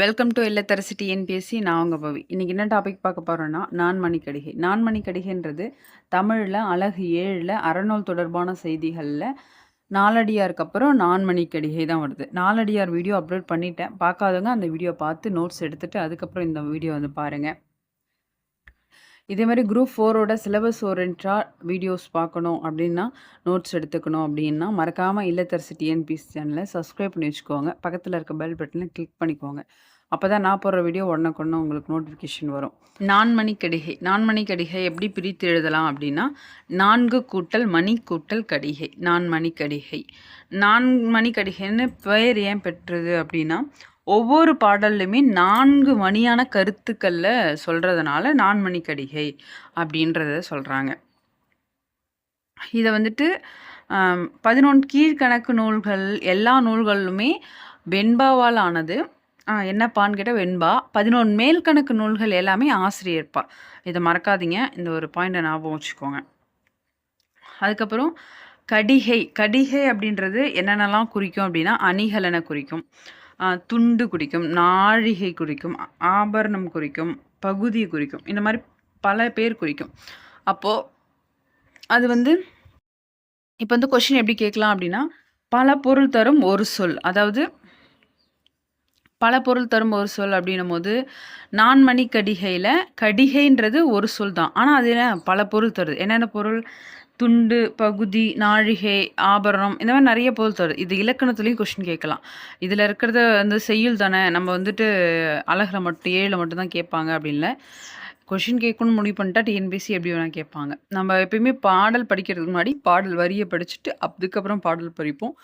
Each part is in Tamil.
வெல்கம் டு இல்லத்தரசி டிஎன்பிஎஸ்சி நான் உங்கள் பவி. இன்னைக்கு என்ன டாபிக் பார்க்க போகிறோன்னா நான்மணி கடிகை நான்மணி கடிகைன்றது தமிழில் அழகு ஏழில் அறநூல் தொடர்பான செய்திகளில் நாலடியாருக்கு அப்புறம் நான்மணி கடிகை தான் வருது. நாலடியார் வீடியோ அப்லோட் பண்ணிட்டேன். பார்க்காதவங்க அந்த வீடியோ பார்த்து நோட்ஸ் எடுத்துகிட்டு அதுக்கப்புறம் இந்த வீடியோ வந்து பாருங்கள் இதே மாதிரி குரூப் ஃபோரோட சிலபஸ் ஓரியன்டாக வீடியோஸ் பார்க்கணும் அப்படின்னா நோட்ஸ் எடுத்துக்கணும் அப்படின்னா மறக்காமல் இல்லத்தரசி டிஎன்பிஎஸ் சேனலை சப்ஸ்கிரைப் பண்ணி வச்சுக்கோங்க. பக்கத்தில் இருக்க பெல் பட்டனை கிளிக் பண்ணிக்கோங்க. அப்போ தான் நான் போடுற வீடியோ உடனுக்குடனே உங்களுக்கு நோட்டிஃபிகேஷன் வரும். நான்மணி கடிகை நான்மணி கடிகை எப்படி பிரித்து எழுதலாம் அப்படின்னா நான்கு கூட்டல் மணி கூட்டல் கடிகை. நான்மணி கடிகை நான்மணி கடிகைன்னு பெயர் ஏன் பெற்றது அப்படின்னா ஒவ்வொரு பாடல்லையுமே நான்கு மணியான கருத்துக்களில் சொல்கிறதுனால நான்மணி கடிகை அப்படின்றத சொல்கிறாங்க இதை வந்துட்டு அ 11 கீழ்க்கணக்கு நூல்கள் எல்லா நூல்களுமே வெண்பாவால் ஆனது. என்னப்பான்னு கேட்டால் வெண்பா. 11 மேல்கணக்கு நூல்கள் எல்லாமே ஆசிரியர்ப்பா. இதை மறக்காதீங்க. இந்த ஒரு பாயிண்ட்டை ஞாபகம் வச்சுக்கோங்க. அதுக்கப்புறம் கடிகை. கடிகை அப்படின்றது என்னென்னலாம் குறிக்கும் அப்படின்னா, அணிகலனை குறிக்கும். துண்டு குறிக்கும், நாழிகை குறிக்கும், ஆபரணம் குறிக்கும், பகுதி குறிக்கும். இந்த மாதிரி பல பேர் குறிக்கும். அப்போ அது வந்து இப்போ வந்து கொஷின் எப்படி கேட்கலாம் அப்படின்னா, பல பொருள் தரும் ஒரு சொல். அதாவது பல பொருள் தரும் ஒரு சொல் அப்படின்னும்போது, நான்மணி கடிகையில் கடிகைன்றது ஒரு சொல் தான். ஆனால் அது என்ன பல பொருள் தருது. என்னென்ன பொருள்? துண்டு, பகுதி, நாழிகை, ஆபரணம் இந்த மாதிரி நிறைய பொருள் தருது. இது இலக்கணத்துலேயும் கொஷின் கேட்கலாம். இதில் இருக்கிறத வந்து செய்யுள் தானே. நம்ம வந்துட்டு அழகில் மட்டும் ஏழில் மட்டும்தான் கேட்பாங்க அப்படின்னு கொஷின் கேட்கணும்னு முடிவு பண்ணிட்டா டிஎன்பிசி எப்படி வேணால் கேட்பாங்க. நம்ம எப்பயுமே பாடல் படிக்கிறதுக்கு முன்னாடி பாடல் வரியை படிச்சுட்டு, அதுக்கப்புறம் பாடல் படிப்போம்.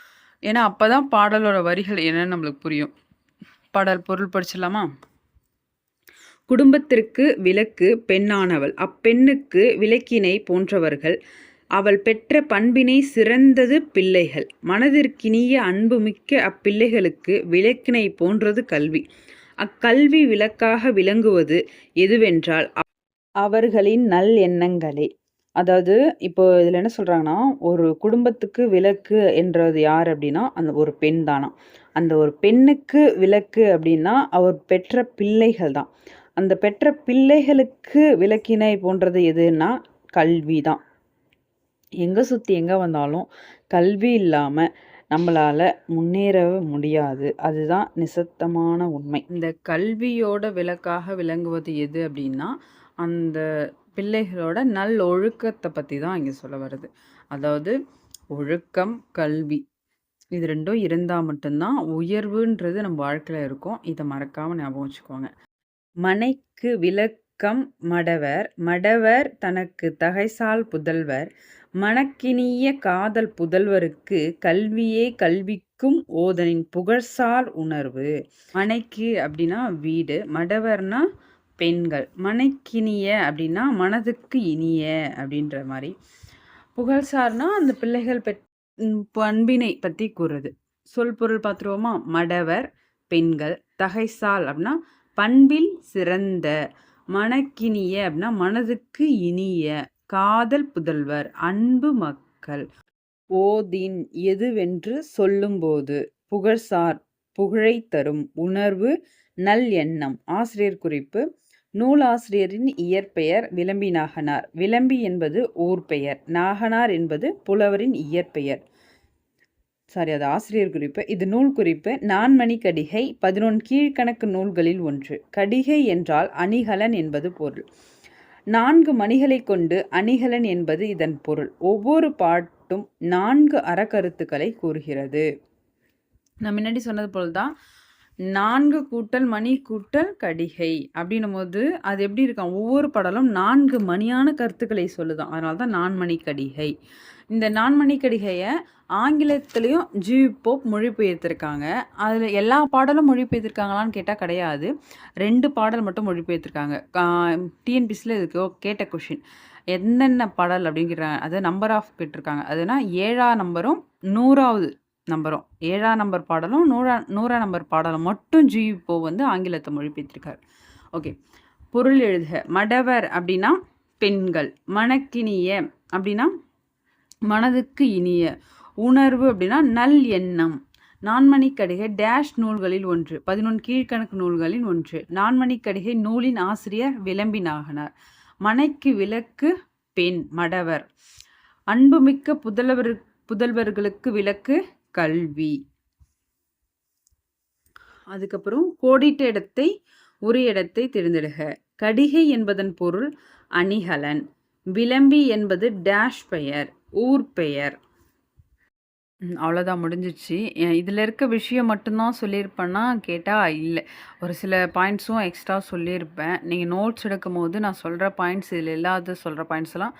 ஏன்னா, அப்போ தான் பாடலோட வரிகள் என்னன்னு நம்மளுக்கு புரியும். பாடல் பொருள் படிச்சிடலாமா? குடும்பத்திற்கு விளக்கு பெண்ணானவள். அப்பெண்ணுக்கு விளக்கினை போன்றவர்கள். அவள் பெற்ற பண்பினை சிறந்தது பிள்ளைகள். மனதிற்கினிய அன்புமிக்க அப்பிள்ளைகளுக்கு விளக்கினை போன்றது கல்வி. அக்கல்வி விளக்காக விளங்குவது எதுவென்றால் அவர்களின் நல் எண்ணங்களே அதாவது இப்போ இதில் என்ன சொல்கிறாங்கன்னா ஒரு குடும்பத்துக்கு விளக்கு என்றது யார் அப்படின்னா, அந்த ஒரு பெண் தானா அந்த ஒரு பெண்ணுக்கு விளக்கு அப்படின்னா, அவர் பெற்ற பிள்ளைகள் தான். அந்த பெற்ற பிள்ளைகளுக்கு விளக்கினை போன்றது எதுன்னா, கல்வி தான். எங்கே சுற்றி எங்கே வந்தாலும் கல்வி இல்லாமல் நம்மளால் முன்னேறவே முடியாது. அதுதான் நிசத்தமான உண்மை. இந்த கல்வியோட விளக்காக விளங்குவது எது அப்படின்னா, அந்த பிள்ளைகளோட நல் ஒழுக்கத்தை பற்றி தான் இங்கே சொல்ல வருது. அதாவது ஒழுக்கம், கல்வி இது ரெண்டும் இருந்தால் மட்டும்தான் உயர்வுன்றது நம்ம வாழ்க்கையில் இருக்கும். இதை மறக்காமல் ஞாபகம் வச்சுக்கோங்க. மனைக்கு மணக்கம் மடவர். மடவர் தனக்கு தகைசால் புதல்வர். மணக்கினிய காதல் புதல்வருக்கு கல்வியே கல்விக்கும் ஓதலின் புகழ்சால் உணர்வு. மனைக்கு அப்படின்னா வீடு. மடவர்னா பெண்கள். மனைக்கினிய அப்படின்னா மனதுக்கு இனிய அப்படின்ற மாதிரி புகழ்சார்னா அந்த பிள்ளைகள் பெற் பண்பினை பற்றி கூறுது. சொல் பொருள் பார்த்துருவோமா? மடவர் பெண்கள். தகைசால் அப்படின்னா பண்பில் சிறந்த. மனக்கினிய அப்படின்னா மனதுக்கு இனிய. காதல் புதல்வர். அன்பு மக்கள். ஓதின் எதுவென்று சொல்லும்போது. புகழ்சார் புகழை தரும். உணர்வு நல் எண்ணம் ஆசிரியர் குறிப்பு நூலாசிரியரின் இயற்பெயர் விளம்பி நாகனார். விளம்பி என்பது ஊர் பெயர் நாகனார் என்பது புலவரின் இயற்பெயர். சாரி அது ஆசிரியர் குறிப்பு. இது நூல் குறிப்பு. நான்மணி கடிகை 11 கீழ்க்கணக்கு நூல்களில் ஒன்று. கடிகை என்றால் அணிகலன் என்பது பொருள். நான்கு மணிகளைக் கொண்டு அணிகலன் என்பது இதன் பொருள். ஒவ்வொரு பாட்டும் நான்கு அறக்கருத்துக்களை கூறுகிறது. நான் முன்னாடி சொன்னது போல் தான் நான்கு கூட்டல் மணி கூட்டல் கடிகை அப்படின்னும் போது அது எப்படி இருக்கான் ஒவ்வொரு பாடலும் நான்கு மணியான கருத்துக்களை சொல்லுதான் அதனால தான் நான்மணி கடிகை. இந்த நான்மணி கடிகையை ஆங்கிலத்திலயும் ஜி. போப் மொழிபெயர்த்திருக்காங்க. அதில் எல்லா பாடலும் மொழிபெயர்த்திருக்காங்களான்னு கேட்டால் கிடையாது. ரெண்டு பாடல் மட்டும் மொழிபெயர்த்திருக்காங்க. டிஎன்பிசியில் இதுக்கு கேட்ட கொஷின் என்னென்ன பாடல் அப்படின்னு கேட்டாங்க. அது நம்பர் ஆஃப் கேட்டிருக்காங்க. அதுனா 7ஆம் நம்பரும் 100வது நம்பரும். ஏழாம் நம்பர் பாடலும், 100 100ஆம் நம்பர் பாடலும் மட்டும் ஜி. போ வந்து ஆங்கிலத்தை மொழிபெயர்த்திருக்காரு. ஓகே. பொருள் எழுதுக. மடவர் அப்படின்னா பெண்கள். மனக்கினிய அப்படின்னா மனதுக்கு இனிய. உணர்வு அப்படின்னா நல் எண்ணம் நான்மணிக்கடிகை டேஷ் நூல்களில் ஒன்று பதினொன்று கீழ்கணக்கு நூல்களில் ஒன்று நான்மணிக்கடிகை நூலின் ஆசிரியர் விளம்பினாகனார் மனைக்கு விளக்கு பெண் மடவர் அன்புமிக்க புதல்வர் புதல்வர்களுக்கு விளக்கு கல்வி. அதுக்கப்புறம் கோடிட்ட இடத்தை உரிய இடத்தை தேர்ந்தெடுக. கடிகை என்பதன் பொருள் அணிகலன். விளம்பி என்பது டேஷ் பெயர் ஊர் பெயர். அவ்வளோதான் முடிஞ்சிச்சு. இதில் இருக்க விஷயம் மட்டும்தான் சொல்லியிருப்பேன்னா கேட்டால் இல்லை. ஒரு சில பாயிண்ட்ஸும் எக்ஸ்ட்ரா சொல்லியிருப்பேன். நீங்கள் நோட்ஸ் எடுக்கும் போது நான் சொல்கிற பாயிண்ட்ஸ் இதில் இல்லாத சொல்கிற பாயிண்ட்ஸ்லாம்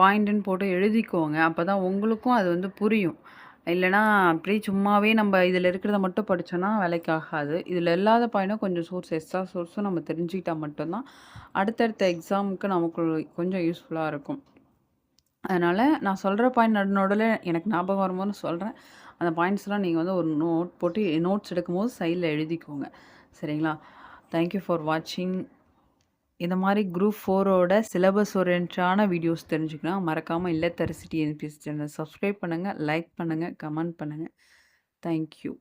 பாயிண்ட்டுன்னு போட்டு எழுதிக்கோங்க. அப்போ தான் உங்களுக்கும் அது வந்து புரியும். இல்லைனா அப்படியே சும்மாவே நம்ம இதில் இருக்கிறத மட்டும் படித்தோன்னா வேலைக்கு ஆகாது. இதில் இல்லாத பாயிண்ட்டும் கொஞ்சம் சோர்ஸ் எக்ஸ்ட்ரா சோர்ஸும் நம்ம தெரிஞ்சுக்கிட்டால் மட்டும்தான் அடுத்தடுத்த எக்ஸாமுக்கு நமக்கு கொஞ்சம் யூஸ்ஃபுல்லாக இருக்கும். அதனால் நான் சொல்கிற பாயிண்ட் நடு நடுவில் எனக்கு ஞாபகம் வரும்போது சொல்கிறேன் அந்த பாயிண்ட்ஸ்லாம் நீங்கள் வந்து ஒரு நோட் போட்டு நோட்ஸ் எடுக்கும்போது சைடில் எழுதிக்கோங்க. சரிங்களா? தேங்க்யூ ஃபார் வாட்சிங் இந்த மாதிரி குரூப் ஃபோரோட சிலபஸ் ஓரியன்டான வீடியோஸ் தெரிஞ்சுக்கணும். மறக்காமல் இல்லத்தரசி என்பிஎஸ் சேனல் சப்ஸ்கிரைப் பண்ணுங்கள் லைக் பண்ணுங்கள் கமெண்ட் பண்ணுங்கள் தேங்க்யூ